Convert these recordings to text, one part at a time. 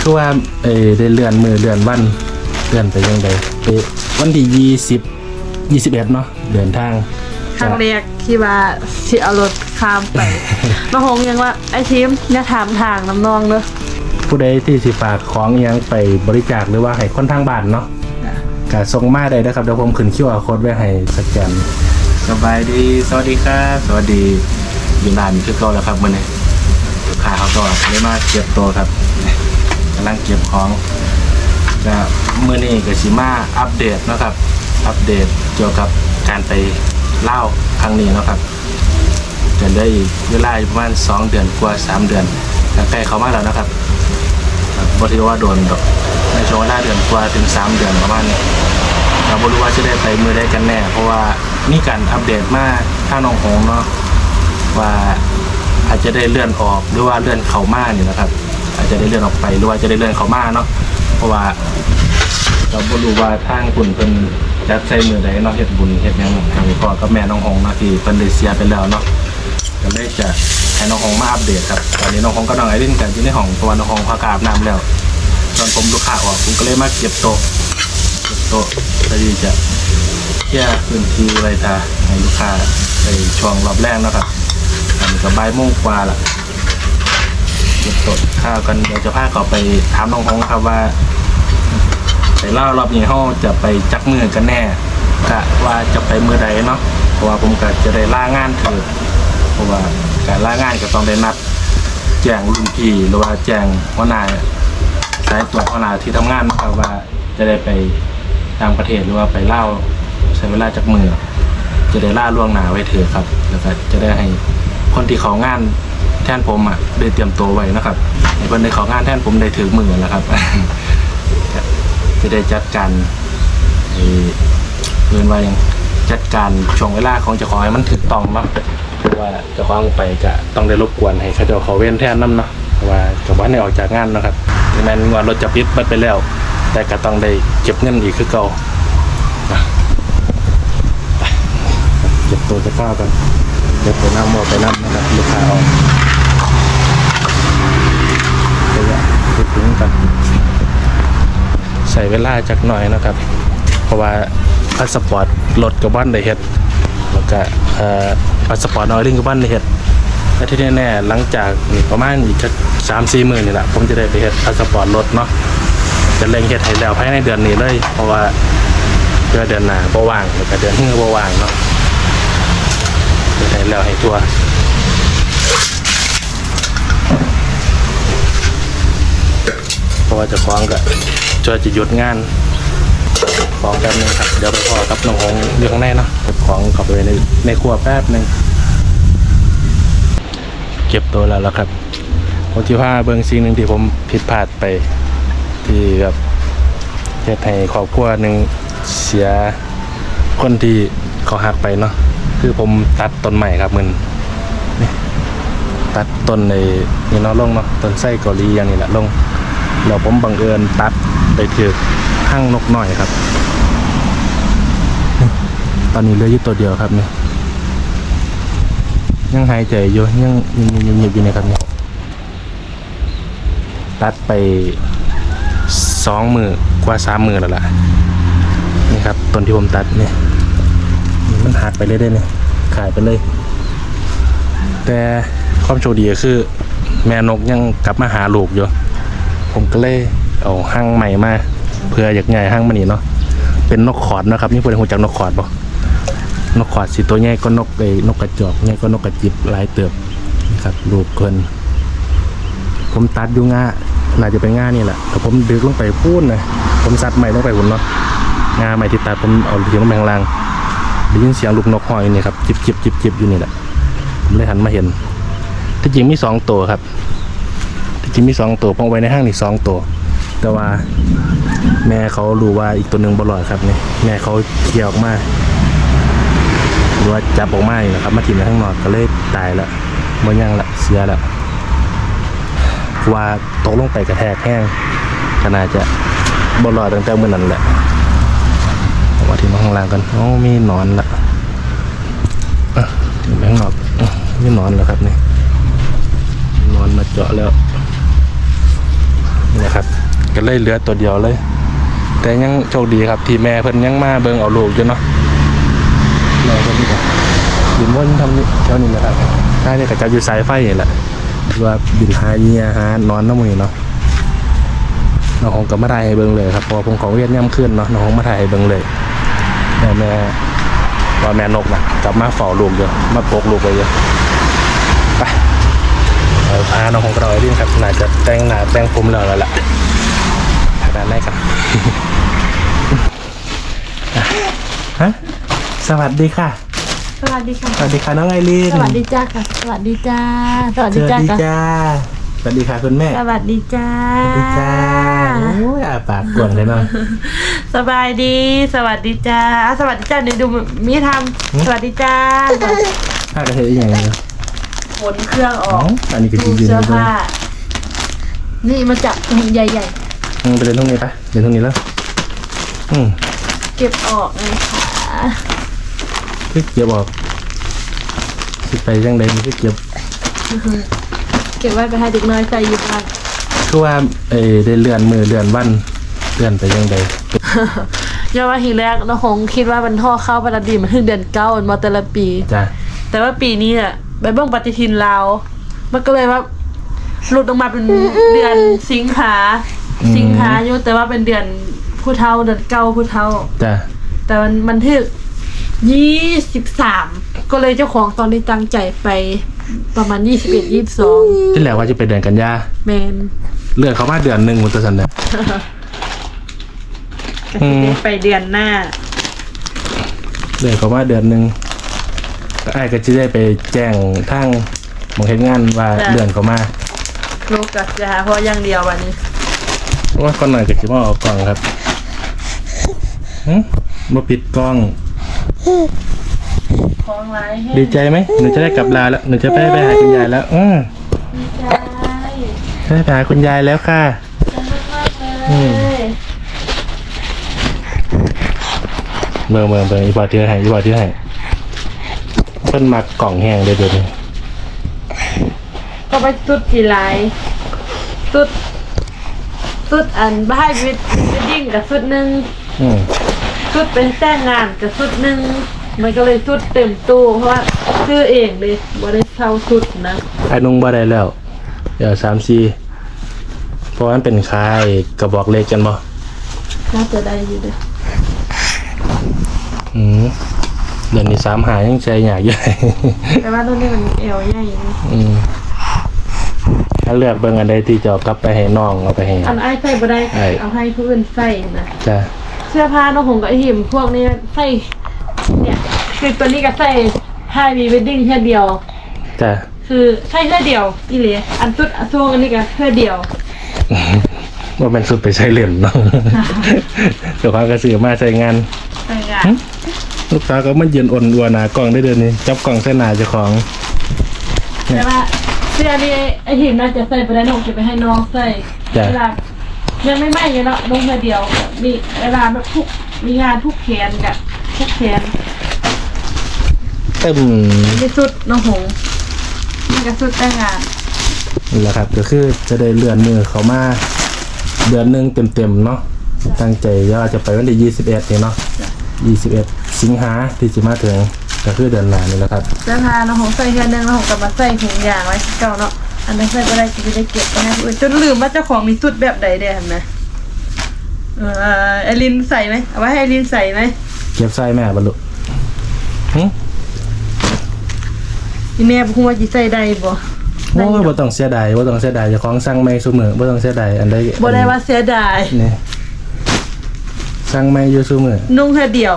คือว่าเออได้เลื่อนมือเลื่อนวันเลื่อนไปยังไงไปวันที่ยี่สิบยี่สิบเอ็ดเนาะเดินทางครั้งแรกที่ว่าที่เอารถข้ามไปมาหงยังว่าไอ้ทีมเนี่ยถามทางน้ำนองเนอะผู้ใดที่สิฝากของอิหยังไปบริจาคหรือว่าให้คนทางบ้านเนาะก็ส่งมาได้นะครับเดี๋ยวผมขึ้นคิวอาร์โค้ดไว้ให้สแกนสบายดี สวัสดีครับ สวัสดีอยู่นานคือเก่าแล้วครับมื่อนี้ลูกค้าเขาก็ได้มาเก็บตัวครับกำลังเก็บของก็มื่อนี้ก็สิมาอัปเดตนะครับ อัปเดตเกี่ยวกับการไปเล่าครั้งนี้นะครับจะได้เวลาอยู่ประมาณ2เดือนกว่า 3 เดือนใกล้เขามากแล้วนะครับครับบ่ถือว่าโดนดอกในช่วงเวลาเดือนกว่าถึง 3 เดือนประมาณนี้เราไม่รู้ว่าจะได้ไปมือได้กันแน่ เพราะว่ามีการอัปเดตมาถ้าน้องหงเนาะว่าอาจจะได้เลื่อนออกหรือว่าเลื่อนเขามานี่นะครับ อาจจะได้เลื่อนออกไปหรือว่าจะได้เลื่อนเขามาเนาะเพราะว่า เราไม่รู้ว่าทางคุณเพิ่นจะใช้มือใดเนาะเฮ็ดบุญเฮ็ดหยังทางพ่อกับแม่น้องหงเนาะที่เพิ่นได้เสียไปแล้วเนาะก็เลยจะให้น้องหงมาอัปเดตครับตอนนี้น้องหงก็น้องไอรินกันอยู่ในห้องเพราะว่าน้องหงพากอาบน้ำแล้ว ตอนผมลูกค้าออกผมก็เลยมาเก็บโต๊ะโต๊ะเพื่อที่จะแยกพื้นที่ไว้ทาให้ลูกค้าในช่วงรอบแรกนะครับอันนี้ก็บ่ายโมงกว่าละ เก็บสดข้าวกันเดี๋ยวจะพาเขาไปถามน้องฮงครับว่าไปเล่ารอบนี้เขาจะไปจักมือกันแน่กะว่าจะไปมือใดเนาะเพราะว่าผมก็จะได้ล่างานเถิดเพราะว่าการล่างานก็ต้องได้นัดแจ้งรุ่นพี่หรือว่าแจ้งหัวหน้าสายตรวจหัวหน้าที่ทำงานนะครับว่าจะได้ไปต่างประเทศหรือว่าไปเล่าใช้เวลาจากมือจะได้ล่าล่วงหน้าไว้เถอะครับแล้วก็จะได้ให้คนที่ขางาน ทนผมอะได้เตรียมตัวไว้นะครับให้คนได้ขางานแทนผมได้ถือมือแล้วครับ จะได้จัดการไอ้เงินไว่ายังจัดการช่วงเวลาของเจ้าของให้มันถูกต้องเนาะเพราะว่าเจ้าของไปก็ต้องได้รบกวนให้เขาเจ้าเขาเว้นแทนน้ำเนาะว่าจ้าบ้านได้ออกจากงานนะครับดังนั้นว่ารถจะปิดบิดไปแล้ว แต่ก็ต้องได้เก็บเงินอีกคือเก่านเก็บตัวจะก้าวกันเก็บตัวน้ำหมดไปน้ำนะครับลูกค้าออกเดี๋ยวจะเก็บถึงกันใส่เวลาจักหน่อยนะครับ เพราะว่าพาสปอร์ตรถกับบ้านได้เฮ็ดแล้วก็พาสปอร์ตนอยลิงกับบ้านได้เฮ็ดและที่แน่ๆหลังจากประมาณอีกสามสี่หมื่นนี่แหละผมจะได้ไปเฮ็ดพาสปอร์ตรถเนาะจะเร่งเฮ็ดให้แล้วภายในเดือนนี้เลย เพราะว่าเพื่อเดือนหน้าบ่ว่างแล้วก็เดือนที่บ่ว่างเนาะเฮ็ดให้แล้วให้ทัว เพ ราะว่าจะคล้าของก็จะจะหยุดงานของแป๊บนึงครับ เดี๋ยวไปพอกับน้องหงเรื่องข้างในเนาะของเข้าไปในในครัวแป๊บนึงเก็บตัวแล้วแล้วครับผมที่ว่าเบิ่งสิ่งหนึ่งที่ผมผิดพลาดไป ที่แบบเหตุให้ครอบครัวหนึ่งเสียคนที่เขาหักไปเนาะคือผมตัดต้นใหม่ครับมันนี่ตัดต้นในนี่เนาะลงเนาะต้นไส้เกาหลีอย่างนี้แหละลง แล้วผมบังเอิญตัดไปถือห้างนกหน้อยครับ ตอนนี้เหลืออยู่ตัวเดียวครับนี่ยังหายใจอยู่ยังยังยังยังอยู่นะครับนี่ตัดไปสองมือกว่าสามมือแล้วล่ะนี่ครับต้นที่ผมตัดเนี่ยมันหักไปเลยได้เนี่ยขายไปเลย แต่ความโชคดีก็คือ แม่นกยังกลับมาหาลูกอยู่ ผมก็เลยเอาห้างใหม่มาเพื่ออยากใหญ่ห้างมันนี่เนาะเป็นนกขอดนะครับนี่เพื่อนหูจักนกขอดบ่นกขอดสีตัวใหญ่ก็นกไอ้นกกระจอกใหญ่ก็นกกระจิบหลายเติบครับลูกเพิ่นผมตัดอยู่ง่าน่าจะเป็นง่านี่แหละแต่ผมดึกลงไปพูดนะผมซัดใหม่ลงไปหุ่นเนาะง่าใหม่ที่ตัดผมเอาเสียงลงไปข้างลางได้ยินเสียงลูกนกหอยนี่ครับจิบจิบจิบจิบอยู่นี่แหละผมเลยหันมาเห็นที่จริงมีสองตัวครับ ที่จริงมีสองตัวปองไว้ในห้างนี่สองตัว แต่ว่าแม่เขารู้ว่าอีกตัวหนึ่งบลอดครับนี่แม่เขาเคลียร์ออกมาหรือว่าจับออกมานี่นะครับ มาถิ่มในข้างนอกก็เลยตายละมันยังละเสียละว่าตกลงไปกระแทกแห้งก็น่าจะบลอดตั้งแต่เมื่อนั้นแหละเอามาถิ่มข้างล่างกันโอ้มีนอนละอะถึงไปข้างนอกอะมีนอนแล้วครับนี่นอนมาเจาะแล้ว นะครับ ก็เลยเหลือตัวเดียวเลย แต่ยังโชคดีครับที่แม่เพิ่นยังมาเบิ่งเอาลูกอยู่เนาะแม่เพิ่นนี่ก็บินวนทำนี่เท่านี้นะครับถ้าเนี่ยก็จะอยู่สายไฟนี่แหละว่าบินหาเงียหานอนน้ำมือเนาะน้องคงก็มาถ่ายเบิ่งเลยครับพราะว่าผมของเวียนย่ำขึ้นเนาะน้องคงมาถ่ายเบิ่งเลยแม่แม่ว่าแม่นกนะกลับมาเฝ้าลูกอยู่มาปกลูกไว้อยู่ไปเอาพาน้องคงกระโดดดิ้นครับน่าจะแต่งหน้าแต่งผมแล้วแล้วล่ะขนาดไหนครับอะฮะสวัสดีค่ะ สวัสดีค่ะ สวัสดีค่ะน้องไอรีนสวัสดีจ้าค่ะ สวัสดีจ้า สวัสสดีวัสจ้าดีค่ะจ้าสวัสดีค่ะคุณแม่ สวัสดีจ้า สวัสดีจ้าโอ้ยอาปากกวางเลยเนาะสบายดี สวัสดีจ้าอะสวัสดีจ้าเดี๋ยวดูมีทำสวัสดีจ้าผ้ากระเทยอย่างเงี้ย ขนเครื่องออ๋ออกอันนี้ก็จดูริงๆเสื้อเลยผ้า นี่มาจับใหญ่อืมไปเดินตรงนี้ปะเดินตรงนี้แล้วอืมๆ เก็บออกเลยค่ะคือเก็บออกสิไปยังไงมันคือเก็บเก็บไว้ไปให้เด็กน้อยใจอยู่บ้านคือว่าเออได้เลื่อนมือเลื่อนวันเลื่อนไปยังไงย่อว่าทีแรกน้องคงคิดว่ามันท่อเข้าประดีมันถึงเดือนเก้ามันมาแต่ละปี จ้ะแต่ว่าปีนี้อะ ไปเบิ่งปฏิทินลาวมันก็เลยว่าหลุดออกมาเป็นเดือนสิงหาสิงหาอยู่แต่ว่าเป็นเดือนผู้เฒ่าเดือนเก้าผู้เฒ่า จ้ะแต่มันมันถึกยี่สิบสามก็เลยเจ้าของตอนนี้ตั้งใจไปประมาณยี่สิบเอ็ดยี่สิบสองที่แหละว่าจะไปเดือนกันยาแมนเลื่อนเขามาเดือนหนึ่งมันตัวสันเนี่ยก็จะได้ไปเดือนหน้าเดือนเขามาเดือนหนึ่งก็ ไอ้ายก็จะได้ไปแจ้งทางหมองเห็นงานว่าจ้ะ เดือนเขามาโลกกับจะหาเพราะอย่างเดียววันนี้เพราะว่าคนหน่อยก็คิดว่าออกกล่องครับหึมาปิดกล้อง คล้องไว้ให้ดีใจไหมหนูจะได้กลับลาแล้วหนูจะไปไปหาคุณยายแล้วอืมดีใจจะได้ไปหาคุณยายแล้วค่ะ มากๆอืเลม ยเมืองเมืองเมืองอีบอดที่ให้อีบอดที่ให้ เพิ่นมักกล่องแห้งเลยเดี๋ยวนี้ก็ไปสุดกี่ไลน์สุดสุดอันบ้ายวิดวิดดิ้งกับสุดหนึ่งอืมสุดเป็นแต่งงานกับสุดหนึ่งมันก็เลยสุดเต็มตู้เพราะว่าซื้อเองเลยบ่ได้เช่าสุดนะไอ้นุ่งบ่ได้แล้ว เดี๋ยวสามสี่เพราะว่ามันเป็นคายกระบอกเล็กกันบ่น่าจะได้อยู่เด้ออืม เดือนนี้สามหายังใจอยากอยู่แต่ว่าตัวนี้มันเอวใหญ่นี่อืมถ้าเลือกเบิ่งอันใดที่จะเอากลับไปให้น้องเอาไปให้ อันไอ้ายใส่บ่ได้ไอ้ เอาให้ผู้อื่นใส่นะจ้ะเสื้อผ้าน้องหงกับไอหิมพวกนี้ใส่เนี่ยคือตัวนี้ก็ใส่ให้มีวิดดิ้งแค่เดียว จ้ะคือใช่แค่เดียวอีเหลียอันสุดอันโซงอันนี้ก็แค่เดียวว่าเป็นสุดไปใช้เหรียญเนาะเดี๋ยวพากระสือมาใช้งานใช่ค่ะ ลูกสาวก็มาเยือนอ่อนอัวหนากล่องได้เดือนนี้จับกล่องเส้นหนาเจ้าของ แต่ว่าเสื้อนี่ไอหิมน่าจะใส่ไปได้น้องจะไปให้น้องใส่จ้ะ เวลายังไม่ไหม้เลยเนาะน้องแค่เดียว มีเวลาแบบทุกมีงานทุกแขนกับทุกแขนเต็มมีสุดน้องหงนี่ก็สุดแต่งงานนี่แหละครับ ก็คือจะได้เลื่อนมือเขามาเดือนหนึ่งเต็มๆเนาะตั้งใจว่าจะไปวันที่ยี่สิบเอ็ดนี่เนาะยี่สิบเอ็ด สิงหาที่จะมาถึงก็คือเดือนหน้านี่แหละครับเสื้อผ้าน้องหงใส่แค่นึงน้องหงกลับมาใส่ถุงยางไว้เก่าเนาะอันนั้นใส่ไปได้จะได้เก็บไปให้ผู้อื่นจนลืมว่าเจ้าของมีสุดแบบใดเด้เห็นไหมเออไอรินใส่ไหมเอาไว้ให้ไอรินใส่ไหมเก็บไส้แม่บรรลุหึอีแม่พูดว่าจีใส่ได้บ่โอ้ยบ่ต้องเสียดายบ่ต้องเสียดายเจ้าของสั่งไม่ซุมือบ่ต้องเสียดายอันใดบ่ได้ว่าเสียดายนี่สั่งไม่อยู่ซุมือนุ่งแค่เดียว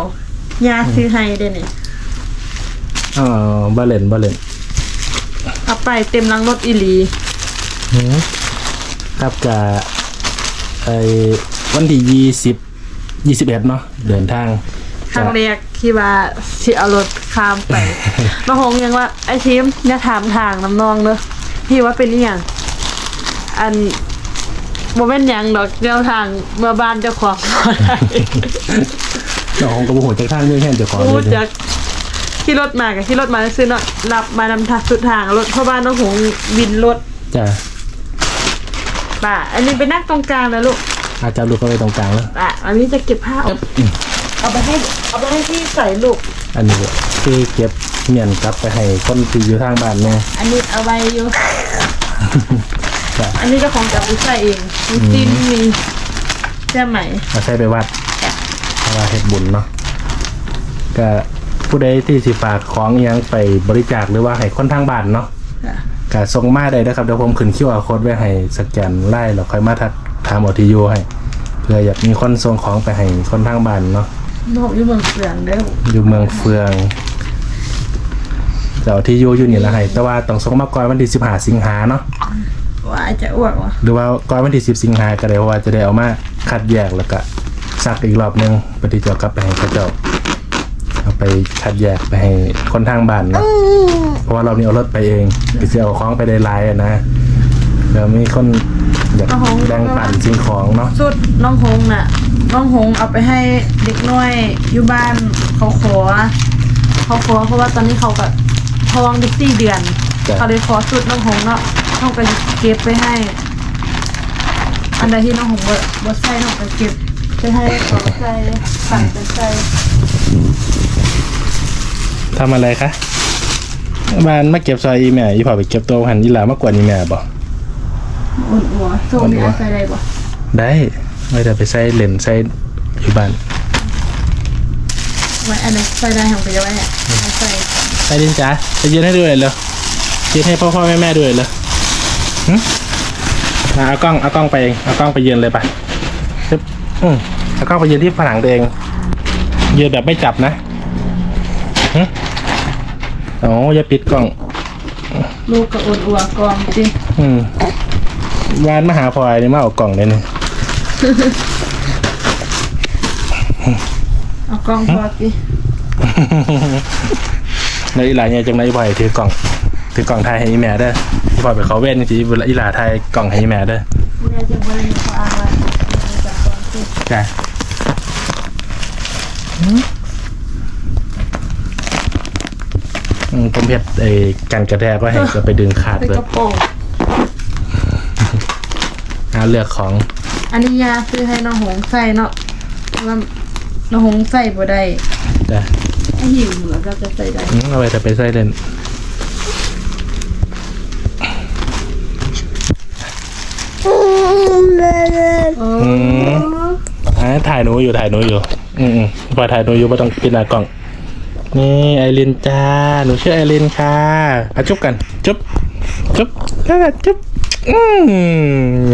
ยาซื้อให้เด้นี่อ๋อบ่เล่นบ่เล่นเอาไปเต็มลังรถอีหลีหือครับกะไอ้วันที่ยี่สิบยี่สิบเอ็ดเนาะเดินทางครั้งแรกที่ว่าสิเอารถข้ามไปน้องหงยังว่าไอ้ทีมเนี่ยถามทางน้ำนองเนอะพี่ว่าเป็นอีหยังอันบ่แม่นหยังดอกเดียวทางเมื่อบ้านเจ้าของบ่ได้ เจ้าของกระบอกจากทางเรื่องแค่เจ้าของพูเลดยจากขี่รถมากับขี่รถมาซื้อเนาะรับมานำทางสุดทางรถเข้าบ้านน้องหงวินรถจ้ะโทป่ะอันนี้ไปนั่งตรงกลางนะลูกอาจารย์ลูกก็ไปตรงกลางแล้ว ป่ะอันนี้จะเก็บผ้าออกเอาไปให้เอาไปให้พี่ใส่ลูก อันนี้ก็คือเก็บเมียนกลับไปให้คนที่อยู่ทางบ้านแม่อันนี้เอาไว้อยู่ จ้ะอันนี้เจ้าของจะเอาไปใส่เองมีติ้นมีเสื้อไหมเอาใช้ไปวัดเพราะ ว่าเฮ็ดบุญเนาะก็ผู้ใดที่สิฝากของอิหยังไปบริจาคหรือว่าให้คนทางบ้านเนาะจ้ะก็ส่งมาได้นะครับเดี๋ยวผมขึ้น QR code ไว้ให้สแกนไล่แล้วค่อยมาทักถามอทียูให้เพื่ออยากมีคนส่งของไปให้คนทางบ้านเนาะโนกอยู่เมืองเฟืองเด้ออยู่เมืองเฟืองเจ้าที่อยู่อยู่นี่ละให้แต่ว่าต้องส่งมาก่อนวันที่15สิงหาเนาะว่าจะอ้วกว่ะหรือว่าก่อนวันที่10สิงหาก็ได้เพราะว่าจะได้เอามาคัดแยกแล้วก็ ซักอีกรอบหนึงปฏิจกลับไปให้เขาเจ้าเอาไปคัดแยกไปให้คนทางบ้านเนาะเพราะว่าเรานี่เอารถไปเองไปเสียเอาของไปได้หลายอะนะเดี๋ยวมีคนอยากแบ่งปันสิ่งของเนาะสุดน้องหงน่ะ น้องหงเอาไปให้เด็กน้อยอยู่บ้านเขาขอเขาขอเพราะว่าตอนนี้เขากับท้องได้สี่เดือนจ้ะเขาเลยขอสุดน้องหงเนาะน้องก็เก็บไปให้ อันใดที่น้องหงบ่บ่ใส่น้องก็เก็บ ไปให้เขาใส่สั่งไปใส่ทำอะไรคะบ้านมาเก็บซอยอีแม่อีพอไปเก็บตัวหันอีหลามากกว่านี่แม่บ่อุ่นหัวส่งนี่เอาใส่ได้บ่ได้ไม่ได้ไปใส่เลนใส่อยู่บ้านไว้อันไหนใส่ได้ของไปจะไว้อะเอาใส่ไปดินจ๋าไปยืนให้ด้วยเลยยืนให้พ่อพ่อแม่แม่ด้วยเลยหึมาเอากล้องเอากล้องไปเองเอากล้องไปยืนเลยไปปึ๊บอืม เอากล้องไปยืนที่ผนังตัวเอง ยืนแบบไม่จับนะหึโอ้อย่าปิดกล้อง ลูกกับอุ่นอัวกองจริงอืมวานมาหาพลอยนี่มาเอากล่องเลยนี่เอากองพอจิในอีหลาเนี่ยจังไรบ่อยถือกล่อง ถือกล่องไทยให้อีแม่เด้อที่พอไปเขาเว้นจริงๆเวลาอีหลาไทยกล่องให้อีแม่เด้อแม่จะบ่ได้มีข้ ออ้างว่าจากกองจิจ้ะอืมผมเพ็ดไอ้กันกระแทกก็ให้จะไปดึงขาดเป็นเลยกระโปรงหาเลือกของอันนี้ยาซื้อให้น้องหงใส่เนาะเพราะว่าน้องหงใส่บ่ได้จ้ะไอ้หิวเหมือนก็จะใส่ได้อืมเอาไปจะไปใส่เล่นโอ้ อืมอ่าถ่ายหนูอยู่ถ่ายหนูอยู่ อืมอืมพอถ่ายหนูอยู่ไม่ต้องปิดหน้ากล่อง นี่ไอรินจ้า หนูชื่อไอรินค่ะอะจุ๊บกัน จุ๊บ จุ๊บแล้วก็จุ๊บอืม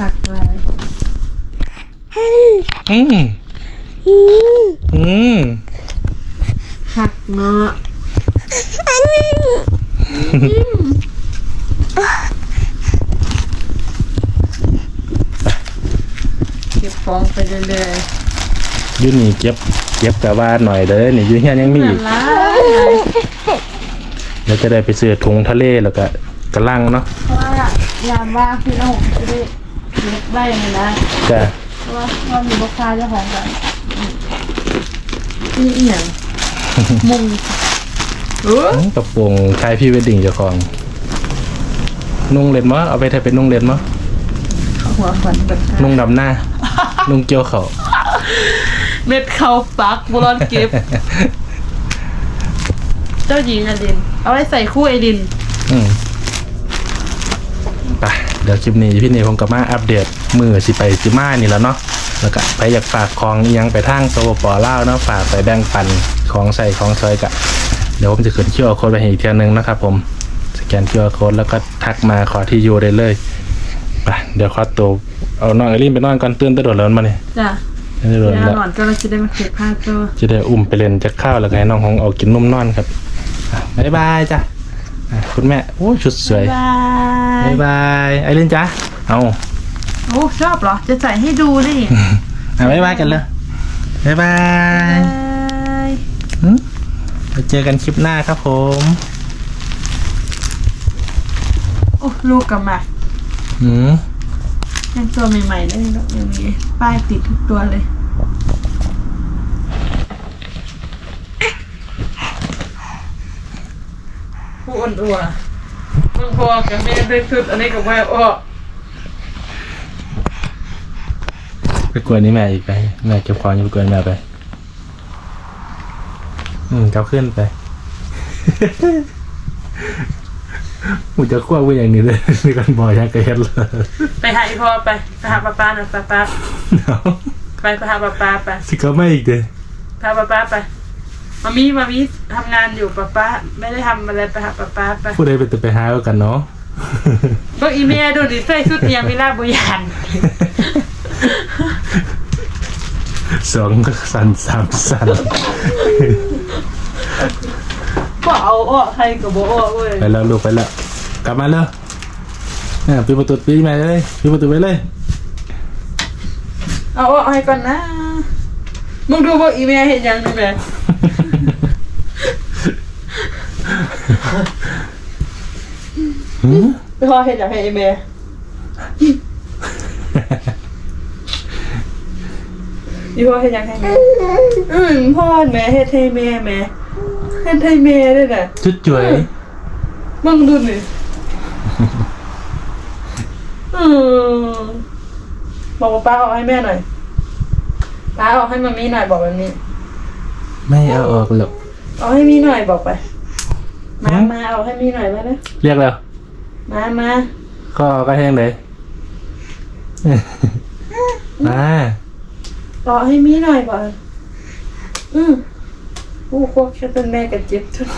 หักไว้อืมอืมหักเนาะเก็บฟองไปเรื่อย อ ยูนี่เก็บเก็บแต่ว่าหน่อยเด้อนี่อยูเฮียยังๆมีน่าอีกรักเดี๋ยวจะได้ไปซื้อถุงทะเลแล้วก็กระลังเนาะเพราะว่ายามว่างพี่น้องหงจะได้เก็บได้เลยนะจ้ะเพราะว่าว่ามีลูกค้าเจ้าของกันนี่อีหยังมุงเอออืมกระโปรงชายพี่เวดดิ้งเจ้าของ นุ่งเล็ดมั้เอาไปถ่ายเป็นนุ่งเล็ดมั้หัวขวัญแบบนุ่งดำหน้า นุ่งเกี่ยวเขา เม็ดเขาปักบุรอนเก็บ เจ้าหญิงอดิน เอาไว้ใส่คู่ไอดิน อืมไปเดี๋ยวคลิปนี้พี่เนยคงกลับมาอัปเดตมือสิไปสิมานี่แล้วเนาะแล้วก็ไปอยากฝากของอิหยังไปทางโซปอเล่าวเนาะฝากไปแบ่งปันของใส่ของซอยกะเดี๋ยวผมจะขึ้นคิวอาร์โค้ดไปให้อีกเทียนึงนะครับผมสแกนคิวอาร์โค้ดแล้วก็ทักมาขอที่อยู่ได้เลยไปเดี๋ยวขอตัวเอาน้องไอรินไปนอนก่อนตื่นตะโดดแล้วมาเนี่ยจ้ะ ตะโดดเดี๋ยวแล้วหนอนก็เราจะได้มาเก็บผ้าตัวจะได้อุ้มไปเล่นจะข้าวแล้วก็ให้น้องของเอากินนุ่มนอนครับอะบ๊ายบายจ้ะอะคุณแม่โอ้ชุดสวยบายบายบายไอรินจ้ะเอาโอ้ชอบเหรอ จะใส่ให้ดูดิอะบายบายกันเลยบายบายบายหึไปเจอกันคลิปหน้าครับผมโอ้ลูกกับหมากอืมยังตัวใหม่ๆได้เนอะยังมีป้ายติดทุกตัวเลย อ่อนอัวมึงพอกับแม่ด้วยชุดอันนี้กับแม่อ้อไปกวนนี่แม่อีกไป แม่เก็บของอยู่ไปกวนแม่ไป อืมกลับขึ้นไปกูจะควบกูอย่างนี้เลยนี่กันบอยยังกระเฮ็ดเลยไปหาอีพ่อไปไปหาป้าป้าหน่อยป้าป้าเนาะไปไปหาป้าป้าไปสิก็ไม่อีกเด้พาป้าป้าไป มามีมามีทำงานอยู่ป้าป้าไม่ได้ทำอะไรไปหาป้าป้าไปผู้ใดเป็นตัวไปหาเอากันเนาะพวกอีเมียดูดิใส่ชุดเอียงมิลาบุยันสองสันสามสันบ่เอาอ้อใครกับบ่อ้อเว้ยไปแล้วลูกไปแล้วกลับมาแล้วเนี่ยปิดประตูปีใหม่เลยปิดประตูไปเลย เอาอ้อให้ก่อนนะมึงดูพวกอีเมียเห็นยังดูแม่หืมไป พ่อเห็นยังให้อีเมียอีพ่อเห็นยังให้แม่อืมพ่อแม่เฮ็ดให้แม่แม่เฮ็ดให้แม่ด้วยน่ะจุดจ่วยมึงดูนี่อืมบอกว่าป้าเอาให้แม่หน่อยป้าเอาให้มามีหน่อยบอกแบบนี้ ไม่เอาออกหรอกเอาให้มีหน่อยบอกไป มาหืมมาเอาให้มีหน่อยมานะเรียกแล้วมามาข้อก็แห้งเลย มาเอาให้มีหน่อยบอกอืมโอ้พวกแค่เป็นแม่กับเจ็บทุน